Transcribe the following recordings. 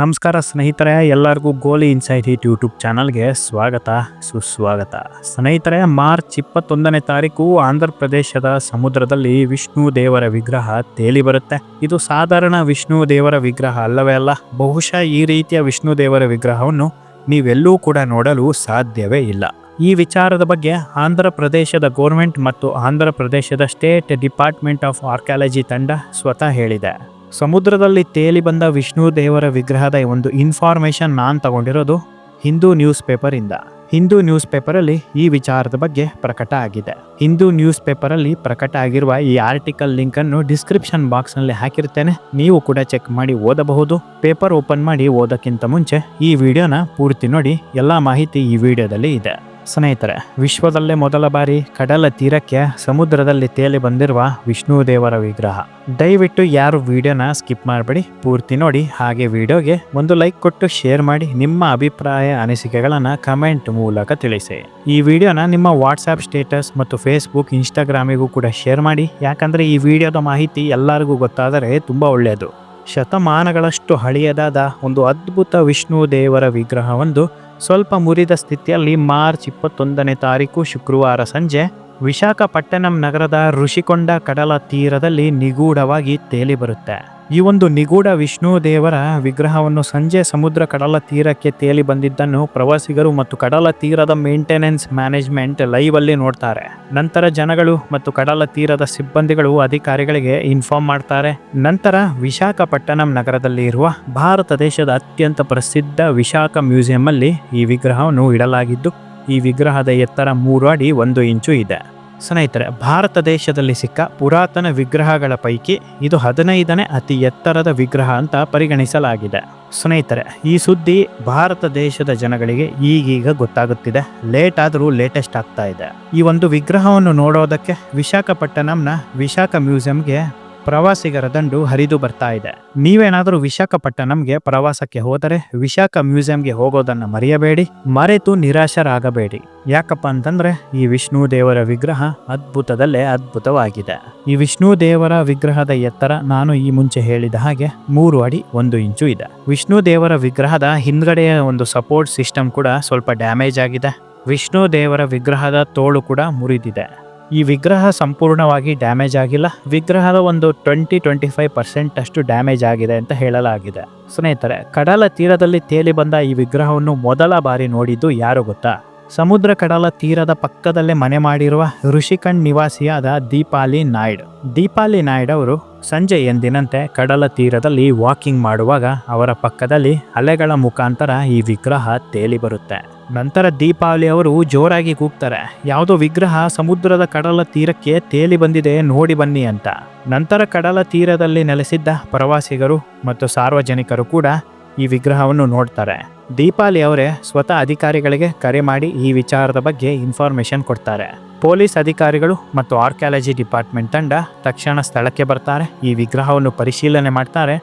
ನಮಸ್ಕಾರ ಸ್ನೇಹಿತರೆ, ಎಲ್ಲರಿಗೂ ಗೋಲಿ ಇನ್ಸೈಟ್ ಹಿಟ್ ಯೂಟ್ಯೂಬ್ ಚಾನಲ್ಗೆ ಸ್ವಾಗತ, ಸುಸ್ವಾಗತ. ಸ್ನೇಹಿತರೆ, ಮಾರ್ಚ್ ಇಪ್ಪತ್ತೊಂದನೇ ತಾರೀಕು ಆಂಧ್ರ ಪ್ರದೇಶದ ಸಮುದ್ರದಲ್ಲಿ ವಿಷ್ಣು ದೇವರ ವಿಗ್ರಹ ತೇಲಿ ಬರುತ್ತೆ. ಇದು ಸಾಧಾರಣ ವಿಷ್ಣು ದೇವರ ವಿಗ್ರಹ ಅಲ್ಲವೇ ಅಲ್ಲ, ಬಹುಶಃ ಈ ರೀತಿಯ ವಿಷ್ಣು ದೇವರ ವಿಗ್ರಹವನ್ನು ನೀವೆಲ್ಲೂ ಕೂಡ ನೋಡಲು ಸಾಧ್ಯವೇ ಇಲ್ಲ. ಈ ವಿಚಾರದ ಬಗ್ಗೆ ಆಂಧ್ರ ಪ್ರದೇಶದ ಗೋರ್ಮೆಂಟ್ ಮತ್ತು ಆಂಧ್ರ ಪ್ರದೇಶದ ಸ್ಟೇಟ್ ಡಿಪಾರ್ಟ್ಮೆಂಟ್ ಆಫ್ ಆರ್ಕಿಯಾಲಜಿ ತಂಡ ಸ್ವತಃ ಹೇಳಿದೆ. ಸಮುದ್ರದಲ್ಲಿ ತೇಲಿ ಬಂದ ವಿಷ್ಣು ದೇವರ ವಿಗ್ರಹದ ಒಂದು ಇನ್ಫಾರ್ಮೇಶನ್ ನಾನು ತಗೊಂಡಿರೋದು ಹಿಂದೂ ನ್ಯೂಸ್ ಪೇಪರಿಂದ ಹಿಂದೂ ನ್ಯೂಸ್ ಪೇಪರಲ್ಲಿ ಈ ವಿಚಾರದ ಬಗ್ಗೆ ಪ್ರಕಟ ಆಗಿದೆ. ಹಿಂದೂ ನ್ಯೂಸ್ ಪೇಪರಲ್ಲಿ ಪ್ರಕಟ ಆಗಿರುವ ಈ ಆರ್ಟಿಕಲ್ ಲಿಂಕ್ ಅನ್ನು ಡಿಸ್ಕ್ರಿಪ್ಷನ್ ಬಾಕ್ಸ್ನಲ್ಲಿ ಹಾಕಿರ್ತೇನೆ ನೀವು ಕೂಡ ಚೆಕ್ ಮಾಡಿ ಓದಬಹುದು. ಪೇಪರ್ ಓಪನ್ ಮಾಡಿ ಓದಕ್ಕಿಂತ ಮುಂಚೆ ಈ ವಿಡಿಯೋನ ಪೂರ್ತಿ ನೋಡಿ. ಎಲ್ಲಾ ಮಾಹಿತಿ ಈ ವಿಡಿಯೋದಲ್ಲಿ ಇದೆ. ಸ್ನೇಹಿತರೆ, ವಿಶ್ವದಲ್ಲೇ ಮೊದಲ ಬಾರಿ ಕಡಲ ತೀರಕ್ಕೆ ಸಮುದ್ರದಲ್ಲಿ ತೇಲಿ ಬಂದಿರುವ ವಿಷ್ಣು ದೇವರ ವಿಗ್ರಹ. ದಯವಿಟ್ಟು ಯಾರು ವಿಡಿಯೋನ ಸ್ಕಿಪ್ ಮಾಡಬೇಡಿ, ಪೂರ್ತಿ ನೋಡಿ. ಹಾಗೆ ವಿಡಿಯೋಗೆ ಒಂದು ಲೈಕ್ ಕೊಟ್ಟು ಶೇರ್ ಮಾಡಿ, ನಿಮ್ಮ ಅಭಿಪ್ರಾಯ, ಅನಿಸಿಕೆಗಳನ್ನು ಕಮೆಂಟ್ ಮೂಲಕ ತಿಳಿಸಿ. ಈ ವಿಡಿಯೋನ ನಿಮ್ಮ ವಾಟ್ಸ್ಆ್ಯಪ್ ಸ್ಟೇಟಸ್ ಮತ್ತು ಫೇಸ್ಬುಕ್ ಇನ್ಸ್ಟಾಗ್ರಾಮಿಗೂ ಕೂಡ ಶೇರ್ ಮಾಡಿ. ಯಾಕಂದರೆ ಈ ವಿಡಿಯೋದ ಮಾಹಿತಿ ಎಲ್ಲರಿಗೂ ಗೊತ್ತಾದರೆ ತುಂಬ ಒಳ್ಳೆಯದು. ಶತಮಾನಗಳಷ್ಟು ಹಳೆಯದಾದ ಒಂದು ಅದ್ಭುತ ವಿಷ್ಣು ದೇವರ ವಿಗ್ರಹವೊಂದು ಸ್ವಲ್ಪ ಮುರಿದ ಸ್ಥಿತಿಯಲ್ಲಿ ಮಾರ್ಚ್ ಇಪ್ಪತ್ತೊಂದನೇ ತಾರೀಕು ಶುಕ್ರವಾರ ಸಂಜೆ ವಿಶಾಖಪಟ್ಟಣಂ ನಗರದ ಋಷಿಕೊಂಡ ಕಡಲ ತೀರದಲ್ಲಿ ನಿಗೂಢವಾಗಿ ತೇಲಿ ಬರುತ್ತೆ ಈ ಒಂದು ನಿಗೂಢ ವಿಷ್ಣು ದೇವರ ವಿಗ್ರಹವನ್ನು ಸಂಜೆ ಸಮುದ್ರ ಕಡಲ ತೀರಕ್ಕೆ ತೇಲಿ ಬಂದಿದ್ದನ್ನು ಪ್ರವಾಸಿಗರು ಮತ್ತು ಕಡಲ ತೀರದ ಮೇಂಟೆನೆನ್ಸ್ ಮ್ಯಾನೇಜ್ಮೆಂಟ್ ಲೈವ್ ಅಲ್ಲಿ ನೋಡ್ತಾರೆ. ನಂತರ ಜನಗಳು ಮತ್ತು ಕಡಲ ತೀರದ ಸಿಬ್ಬಂದಿಗಳು ಅಧಿಕಾರಿಗಳಿಗೆ ಇನ್ಫಾರ್ಮ್ ಮಾಡ್ತಾರೆ. ನಂತರ ವಿಶಾಖಪಟ್ಟಣಂ ನಗರದಲ್ಲಿ ಇರುವ ಭಾರತ ದೇಶದ ಅತ್ಯಂತ ಪ್ರಸಿದ್ಧ ವಿಶಾಖ ಮ್ಯೂಸಿಯಂ ಅಲ್ಲಿ ಈ ವಿಗ್ರಹವನ್ನು ಇಡಲಾಗಿದ್ದು, ಈ ವಿಗ್ರಹದ ಎತ್ತರ ಮೂರು ಅಡಿ ಒಂದು ಇಂಚು ಇದೆ. ಸ್ನೇಹಿತರೆ, ಭಾರತ ದೇಶದಲ್ಲಿ ಸಿಕ್ಕ ಪುರಾತನ ವಿಗ್ರಹಗಳ ಪೈಕಿ ಇದು ಹದಿನೈದನೇ ಅತಿ ಎತ್ತರದ ವಿಗ್ರಹ ಅಂತ ಪರಿಗಣಿಸಲಾಗಿದೆ. ಸ್ನೇಹಿತರೆ, ಈ ಸುದ್ದಿ ಭಾರತ ದೇಶದ ಜನಗಳಿಗೆ ಈಗೀಗ ಗೊತ್ತಾಗುತ್ತಿದೆ. ಲೇಟ್ ಆದರೂ ಲೇಟೆಸ್ಟ್ ಆಗ್ತಾ ಇದೆ. ಈ ಒಂದು ವಿಗ್ರಹವನ್ನು ನೋಡೋದಕ್ಕೆ ವಿಶಾಖಪಟ್ಟಣಂನ ವಿಶಾಖ ಮ್ಯೂಸಿಯಂಗೆ ಪ್ರವಾಸಿಗರ ದಂಡು ಹರಿದು ಬರ್ತಾ ಇದೆ. ನೀವೇನಾದರೂ ವಿಶಾಖಪಟ್ಟಣಂಗೆ ಪ್ರವಾಸಕ್ಕೆ ಹೋದರೆ ವಿಶಾಖ ಮ್ಯೂಸಿಯಂಗೆ ಹೋಗೋದನ್ನ ಮರೆಯಬೇಡಿ. ಮರೆತು ನಿರಾಶರಾಗಬೇಡಿ. ಯಾಕಪ್ಪ ಅಂತಂದ್ರೆ ಈ ವಿಷ್ಣು ದೇವರ ವಿಗ್ರಹ ಅದ್ಭುತದಲ್ಲೇ ಅದ್ಭುತವಾಗಿದೆ. ಈ ವಿಷ್ಣು ದೇವರ ವಿಗ್ರಹದ ಎತ್ತರ ನಾನು ಈ ಮುಂಚೆ ಹೇಳಿದ ಹಾಗೆ ಮೂರು ಅಡಿ ಒಂದು ಇಂಚು ಇದೆ. ವಿಷ್ಣು ದೇವರ ವಿಗ್ರಹದ ಹಿಂದ್ಗಡೆಯ ಒಂದು ಸಪೋರ್ಟ್ ಸಿಸ್ಟಮ್ ಕೂಡ ಸ್ವಲ್ಪ ಡ್ಯಾಮೇಜ್ ಆಗಿದೆ. ವಿಷ್ಣು ದೇವರ ವಿಗ್ರಹದ ತೋಳು ಕೂಡ ಮುರಿದಿದೆ. ಈ ವಿಗ್ರಹ ಸಂಪೂರ್ಣವಾಗಿ ಡ್ಯಾಮೇಜ್ ಆಗಿಲ್ಲ. ವಿಗ್ರಹದ ಒಂದು ಟ್ವೆಂಟಿ ಟ್ವೆಂಟಿ ಫೈವ್ ಪರ್ಸೆಂಟ್ ಅಷ್ಟು ಡ್ಯಾಮೇಜ್ ಆಗಿದೆ ಅಂತ ಹೇಳಲಾಗಿದೆ. ಸ್ನೇಹಿತರೆ, ಕಡಲ ತೀರದಲ್ಲಿ ತೇಲಿ ಬಂದ ಈ ವಿಗ್ರಹವನ್ನು ಮೊದಲ ಬಾರಿ ನೋಡಿದ್ದು ಯಾರು ಗೊತ್ತಾ? ಸಮುದ್ರ ಕಡಲ ತೀರದ ಪಕ್ಕದಲ್ಲೇ ಮನೆ ಮಾಡಿರುವ ಋಷಿಕಂಡ್ ನಿವಾಸಿಯಾದ ದೀಪಾಲಿ ನಾಯ್ಡ್. ದೀಪಾಲಿ ನಾಯ್ಡ್ ಅವರು ಸಂಜೆ ಎಂದಿನಂತೆ ಕಡಲ ತೀರದಲ್ಲಿ ವಾಕಿಂಗ್ ಮಾಡುವಾಗ ಅವರ ಪಕ್ಕದಲ್ಲಿ ಅಲೆಗಳ ಮುಖಾಂತರ ಈ ವಿಗ್ರಹ ತೇಲಿ ಬರುತ್ತೆ. ನಂತರ ದೀಪಾವಳಿ ಅವರು ಜೋರಾಗಿ ಕೂಗ್ತಾರೆ. ಯಾವುದೋ ವಿಗ್ರಹ ಸಮುದ್ರದ ಕಡಲ ತೀರಕ್ಕೆ ತೇಲಿ ಬಂದಿದೆ, ನೋಡಿ ಬನ್ನಿ ಅಂತ. ನಂತರ ಕಡಲ ತೀರದಲ್ಲಿ ನೆಲೆಸಿದ್ದ ಪ್ರವಾಸಿಗರು ಮತ್ತು ಸಾರ್ವಜನಿಕರು ಕೂಡ ಈ ವಿಗ್ರಹವನ್ನು ನೋಡ್ತಾರೆ. ದೀಪಾಲಿ ಅವರೇ ಸ್ವತಃ ಅಧಿಕಾರಿಗಳಿಗೆ ಕರೆ ಮಾಡಿ ಈ ವಿಚಾರದ ಬಗ್ಗೆ ಇನ್ಫಾರ್ಮೇಷನ್ ಕೊಡ್ತಾರೆ. ಪೊಲೀಸ್ ಅಧಿಕಾರಿಗಳು ಮತ್ತು ಆರ್ಕಿಯಾಲಜಿ ಡಿಪಾರ್ಟ್ಮೆಂಟ್ ತಂಡ ತಕ್ಷಣ ಸ್ಥಳಕ್ಕೆ ಬರ್ತಾರೆ. ಈ ವಿಗ್ರಹವನ್ನು ಪರಿಶೀಲನೆ ಮಾಡ್ತಾರೆ.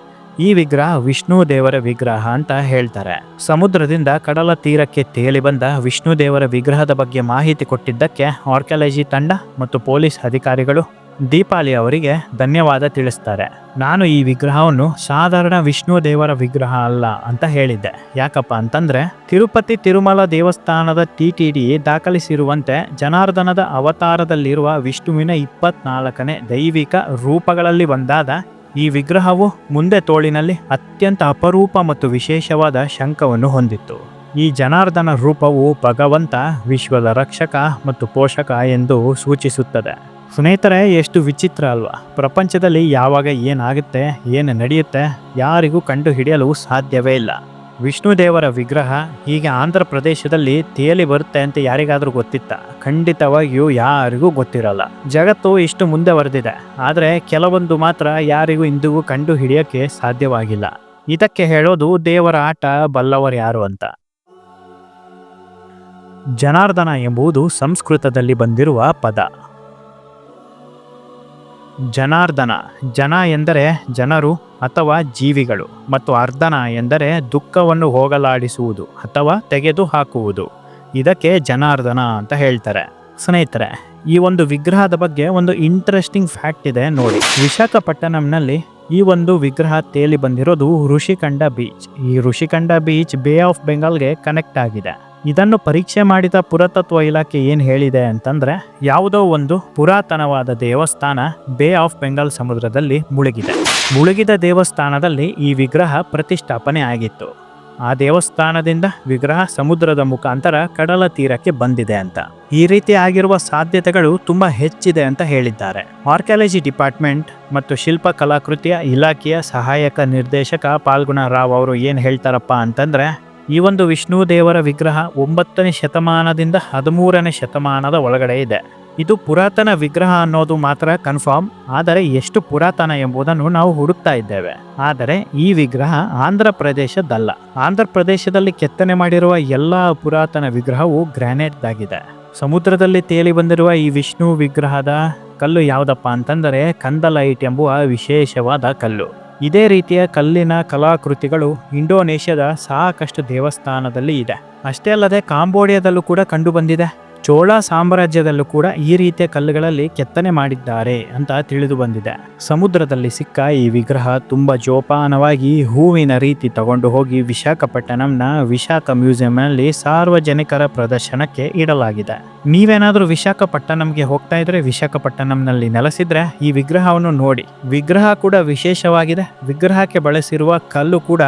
ಈ ವಿಗ್ರಹ ವಿಷ್ಣು ದೇವರ ವಿಗ್ರಹ ಅಂತ ಹೇಳ್ತಾರೆ. ಸಮುದ್ರದಿಂದ ಕಡಲ ತೀರಕ್ಕೆ ತೇಲಿ ಬಂದ ವಿಷ್ಣು ದೇವರ ವಿಗ್ರಹದ ಬಗ್ಗೆ ಮಾಹಿತಿ ಕೊಟ್ಟಿದ್ದಕ್ಕೆ ಆರ್ಕಿಯಾಲಜಿ ತಂಡ ಮತ್ತು ಪೊಲೀಸ್ ಅಧಿಕಾರಿಗಳು ದೀಪಾಲಿ ಅವರಿಗೆ ಧನ್ಯವಾದ ತಿಳಿಸ್ತಾರೆ. ನಾನು ಈ ವಿಗ್ರಹವನ್ನು ಸಾಧಾರಣ ವಿಷ್ಣು ದೇವರ ವಿಗ್ರಹ ಅಲ್ಲ ಅಂತ ಹೇಳಿದ್ದೆ. ಯಾಕಪ್ಪ ಅಂತಂದ್ರೆ ತಿರುಪತಿ ತಿರುಮಲ ದೇವಸ್ಥಾನದ ಟಿಟಿಡಿ ದಾಖಲಿಸಿರುವಂತೆ ಜನಾರ್ದನದ ಅವತಾರದಲ್ಲಿರುವ ವಿಷ್ಣುವಿನ ಇಪ್ಪತ್ನಾಲ್ಕನೇ ದೈವಿಕ ರೂಪಗಳಲ್ಲಿ ಒಂದಾದ ಈ ವಿಗ್ರಹವು ಮುಂದೆ ತೋಳಿನಲ್ಲಿ ಅತ್ಯಂತ ಅಪರೂಪ ಮತ್ತು ವಿಶೇಷವಾದ ಶಂಖವನ್ನು ಹೊಂದಿತ್ತು. ಈ ಜನಾರ್ದನ ರೂಪವು ಭಗವಂತ, ವಿಶ್ವದ ರಕ್ಷಕ ಮತ್ತು ಪೋಷಕ ಎಂದು ಸೂಚಿಸುತ್ತದೆ. ಸ್ನೇಹಿತರೆ, ಎಷ್ಟು ವಿಚಿತ್ರ ಅಲ್ವಾ? ಪ್ರಪಂಚದಲ್ಲಿ ಯಾವಾಗ ಏನಾಗುತ್ತೆ, ಏನು ನಡೆಯುತ್ತೆ, ಯಾರಿಗೂ ಕಂಡು ಹಿಡಿಯಲು ಸಾಧ್ಯವೇ ಇಲ್ಲ. ವಿಷ್ಣು ದೇವರ ವಿಗ್ರಹ ಹೀಗೆ ಆಂಧ್ರ ಪ್ರದೇಶದಲ್ಲಿ ತೇಲಿ ಬರುತ್ತೆ ಅಂತ ಯಾರಿಗಾದ್ರೂ ಗೊತ್ತಿತ್ತ? ಖಂಡಿತವಾಗಿಯೂ ಯಾರಿಗೂ ಗೊತ್ತಿರಲ್ಲ. ಜಗತ್ತು ಇಷ್ಟು ಮುಂದೆ ಬರೆದಿದೆ ಆದರೆ ಕೆಲವೊಂದು ಮಾತ್ರ ಯಾರಿಗೂ ಇಂದಿಗೂ ಕಂಡು ಹಿಡಿಯಕ್ಕೆ ಸಾಧ್ಯವಾಗಿಲ್ಲ. ಇದಕ್ಕೆ ಹೇಳೋದು ದೇವರ ಆಟ ಬಲ್ಲವರು ಯಾರು ಅಂತ. ಜನಾರ್ದನ ಎಂಬುದು ಸಂಸ್ಕೃತದಲ್ಲಿ ಬಂದಿರುವ ಪದ. ಜನಾರ್ದನ. ಜನ ಎಂದರೆ ಜನರು ಅಥವಾ ಜೀವಿಗಳು ಮತ್ತು ಅರ್ಧನ ಎಂದರೆ ದುಃಖವನ್ನು ಹೋಗಲಾಡಿಸುವುದು ಅಥವಾ ತೆಗೆದು ಹಾಕುವುದು ಇದಕ್ಕೆ ಜನಾರ್ದನ ಅಂತ ಹೇಳ್ತಾರೆ. ಸ್ನೇಹಿತರೆ, ಈ ಒಂದು ವಿಗ್ರಹದ ಬಗ್ಗೆ ಒಂದು ಇಂಟ್ರೆಸ್ಟಿಂಗ್ ಫ್ಯಾಕ್ಟ್ ಇದೆ ನೋಡಿ. ವಿಶಾಖಪಟ್ಟಣಂನಲ್ಲಿ ಈ ಒಂದು ವಿಗ್ರಹ ತೇಲಿ ಬಂದಿರೋದು ಋಷಿಕಂಡ ಬೀಚ್ ಈ ಋಷಿಕಂಡ ಬೀಚ್ ಬೇ ಆಫ್ ಬೆಂಗಾಲ್ಗೆ ಕನೆಕ್ಟ್ ಆಗಿದೆ. ಇದನ್ನು ಪರೀಕ್ಷೆ ಮಾಡಿದ ಪುರಾತತ್ವ ಇಲಾಖೆ ಏನು ಹೇಳಿದೆ ಅಂತಂದರೆ, ಯಾವುದೋ ಒಂದು ಪುರಾತನವಾದ ದೇವಸ್ಥಾನ ಬೇ ಆಫ್ ಬೆಂಗಾಲ್ ಸಮುದ್ರದಲ್ಲಿ ಮುಳುಗಿದೆ. ಮುಳುಗಿದ ದೇವಸ್ಥಾನದಲ್ಲಿ ಈ ವಿಗ್ರಹ ಪ್ರತಿಷ್ಠಾಪನೆ ಆಗಿತ್ತು. ಆ ದೇವಸ್ಥಾನದಿಂದ ವಿಗ್ರಹ ಸಮುದ್ರದ ಮುಖಾಂತರ ಕಡಲ ತೀರಕ್ಕೆ ಬಂದಿದೆ ಅಂತ. ಈ ರೀತಿ ಆಗಿರುವ ಸಾಧ್ಯತೆಗಳು ತುಂಬ ಹೆಚ್ಚಿದೆ ಅಂತ ಹೇಳಿದ್ದಾರೆ. ಆರ್ಕಿಯಾಲಜಿ ಡಿಪಾರ್ಟ್ಮೆಂಟ್ ಮತ್ತು ಶಿಲ್ಪ ಕಲಾಕೃತಿಯ ಇಲಾಖೆಯ ಸಹಾಯಕ ನಿರ್ದೇಶಕ ಪಾಲ್ಗುಣ ರಾವ್ ಅವರು ಏನು ಹೇಳ್ತಾರಪ್ಪ ಅಂತಂದ್ರೆ ಈ ಒಂದು ವಿಷ್ಣು ದೇವರ ವಿಗ್ರಹ ಒಂಬತ್ತನೇ ಶತಮಾನದಿಂದ ಹದಿಮೂರನೇ ಶತಮಾನದ ಒಳಗಡೆ ಇದೆ. ಇದು ಪುರಾತನ ವಿಗ್ರಹ ಅನ್ನೋದು ಮಾತ್ರ ಕನ್ಫರ್ಮ್, ಆದರೆ ಎಷ್ಟು ಪುರಾತನ ಎಂಬುದನ್ನು ನಾವು ಹುಡುಕ್ತಾ ಇದ್ದೇವೆ. ಆದರೆ ಈ ವಿಗ್ರಹ ಆಂಧ್ರ ಪ್ರದೇಶದಲ್ಲ. ಆಂಧ್ರ ಪ್ರದೇಶದಲ್ಲಿ ಕೆತ್ತನೆ ಮಾಡಿರುವ ಎಲ್ಲ ಪುರಾತನ ವಿಗ್ರಹವು ಗ್ರಾನೈಟ್ ಆಗಿದೆ ಸಮುದ್ರದಲ್ಲಿ ತೇಲಿ ಬಂದಿರುವ ಈ ವಿಷ್ಣು ವಿಗ್ರಹದ ಕಲ್ಲು ಯಾವುದಪ್ಪ ಅಂತಂದರೆ ಕಂದಲೈಟ್ ಎಂಬುವ ವಿಶೇಷವಾದ ಕಲ್ಲು. ಇದೇ ರೀತಿಯ ಕಲ್ಲಿನ ಕಲಾಕೃತಿಗಳು ಇಂಡೋನೇಷ್ಯಾದ ಸಾಕಷ್ಟು ದೇವಸ್ಥಾನದಲ್ಲಿ ಇದೆ. ಅಷ್ಟೇ ಅಲ್ಲದೆ ಕಾಂಬೋಡಿಯಾದಲ್ಲೂ ಕೂಡ ಕಂಡು ಬಂದಿದೆ. ಚೋಳ ಸಾಮ್ರಾಜ್ಯದಲ್ಲೂ ಕೂಡ ಈ ರೀತಿಯ ಕಲ್ಲುಗಳಲ್ಲಿ ಕೆತ್ತನೆ ಮಾಡಿದ್ದಾರೆ ಅಂತ ತಿಳಿದು ಬಂದಿದೆ. ಸಮುದ್ರದಲ್ಲಿ ಸಿಕ್ಕ ಈ ವಿಗ್ರಹ ತುಂಬಾ ಜೋಪಾನವಾಗಿ ಹೂವಿನ ರೀತಿ ತಗೊಂಡು ಹೋಗಿ ವಿಶಾಖಪಟ್ಟಣಂನ ವಿಶಾಖ ಮ್ಯೂಸಿಯಂನಲ್ಲಿ ಸಾರ್ವಜನಿಕರ ಪ್ರದರ್ಶನಕ್ಕೆ ಇಡಲಾಗಿದೆ. ನೀವೇನಾದರೂ ವಿಶಾಖಪಟ್ಟಣಂಗೆ ಹೋಗ್ತಾ ಇದ್ರೆ ವಿಶಾಖಪಟ್ಟಣಂನಲ್ಲಿ ನೆಲೆಸಿದ್ರೆ ಈ ವಿಗ್ರಹವನ್ನು ನೋಡಿ. ವಿಗ್ರಹ ಕೂಡ ವಿಶೇಷವಾಗಿದೆ. ವಿಗ್ರಹಕ್ಕೆ ಬಳಸಿರುವ ಕಲ್ಲು ಕೂಡ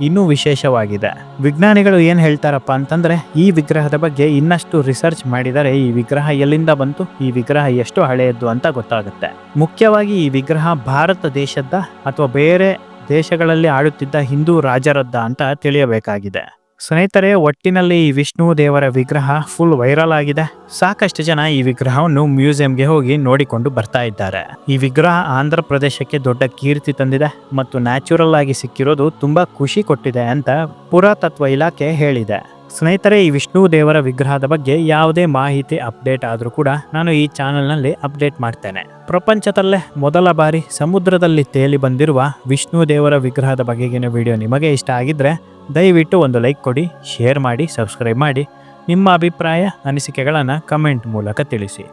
ಇನ್ನೂ ವಿಶೇಷವಾಗಿದೆ. ವಿಜ್ಞಾನಿಗಳು ಏನು ಹೇಳ್ತಾರಪ್ಪ ಅಂತಂದ್ರೆ, ಈ ವಿಗ್ರಹದ ಬಗ್ಗೆ ಇನ್ನಷ್ಟು ರಿಸರ್ಚ್ ಮಾಡಿದರೆ ಈ ವಿಗ್ರಹ ಎಲ್ಲಿಂದ ಬಂತು, ಈ ವಿಗ್ರಹ ಎಷ್ಟು ಹಳೆಯದ್ದು ಅಂತ ಗೊತ್ತಾಗುತ್ತೆ. ಮುಖ್ಯವಾಗಿ ಈ ವಿಗ್ರಹ ಭಾರತ ದೇಶದ ಅಥವಾ ಬೇರೆ ದೇಶಗಳಲ್ಲಿ ಆಡುತ್ತಿದ್ದ ಹಿಂದೂ ರಾಜರದ್ದ ಅಂತ ತಿಳಿಯಬೇಕಾಗಿದೆ. ಸ್ನೇಹಿತರೆ, ಒಟ್ಟಿನಲ್ಲಿ ಈ ವಿಷ್ಣು ದೇವರ ವಿಗ್ರಹ ಫುಲ್ ವೈರಲ್ ಆಗಿದೆ. ಸಾಕಷ್ಟು ಜನ ಈ ವಿಗ್ರಹವನ್ನು ಮ್ಯೂಸಿಯಂಗೆ ಹೋಗಿ ನೋಡಿಕೊಂಡು ಬರ್ತಾ ಇದ್ದಾರೆ. ಈ ವಿಗ್ರಹ ಆಂಧ್ರ ಪ್ರದೇಶಕ್ಕೆ ದೊಡ್ಡ ಕೀರ್ತಿ ತಂದಿದೆ ಮತ್ತು ನ್ಯಾಚುರಲ್ ಆಗಿ ಸಿಕ್ಕಿರೋದು ತುಂಬಾ ಖುಷಿ ಕೊಟ್ಟಿದೆ ಅಂತ ಪುರಾತತ್ವ ಇಲಾಖೆ ಹೇಳಿದೆ. ಸ್ನೇಹಿತರೆ, ಈ ವಿಷ್ಣು ದೇವರ ವಿಗ್ರಹದ ಬಗ್ಗೆ ಯಾವುದೇ ಮಾಹಿತಿ ಅಪ್ಡೇಟ್ ಆದರೂ ಕೂಡ ನಾನು ಈ ಚಾನೆಲ್ನಲ್ಲಿ ಅಪ್ಡೇಟ್ ಮಾಡ್ತೇನೆ. ಪ್ರಪಂಚದಲ್ಲೇ ಮೊದಲ ಬಾರಿ ಸಮುದ್ರದಲ್ಲಿ ತೇಲಿ ಬಂದಿರುವ ವಿಷ್ಣು ದೇವರ ವಿಗ್ರಹದ ಬಗೆಗಿನ ವಿಡಿಯೋ ನಿಮಗೆ ಇಷ್ಟ ಆಗಿದ್ರೆ ದಯವಿಟ್ಟು ಒಂದು ಲೈಕ್ ಕೊಡಿ, ಶೇರ್ ಮಾಡಿ, ಸಬ್ಸ್ಕ್ರೈಬ್ ಮಾಡಿ. ನಿಮ್ಮ ಅಭಿಪ್ರಾಯ, ಅನಿಸಿಕೆಗಳನ್ನು ಕಮೆಂಟ್ ಮೂಲಕ ತಿಳಿಸಿ.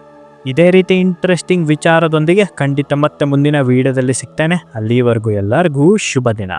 ಇದೇ ರೀತಿ ಇಂಟ್ರೆಸ್ಟಿಂಗ್ ವಿಚಾರದೊಂದಿಗೆ ಖಂಡಿತ ಮತ್ತೆ ಮುಂದಿನ ವಿಡಿಯೋದಲ್ಲಿ ಸಿಗ್ತೇನೆ. ಅಲ್ಲಿವರೆಗೂ ಎಲ್ಲರಿಗೂ ಶುಭ ದಿನ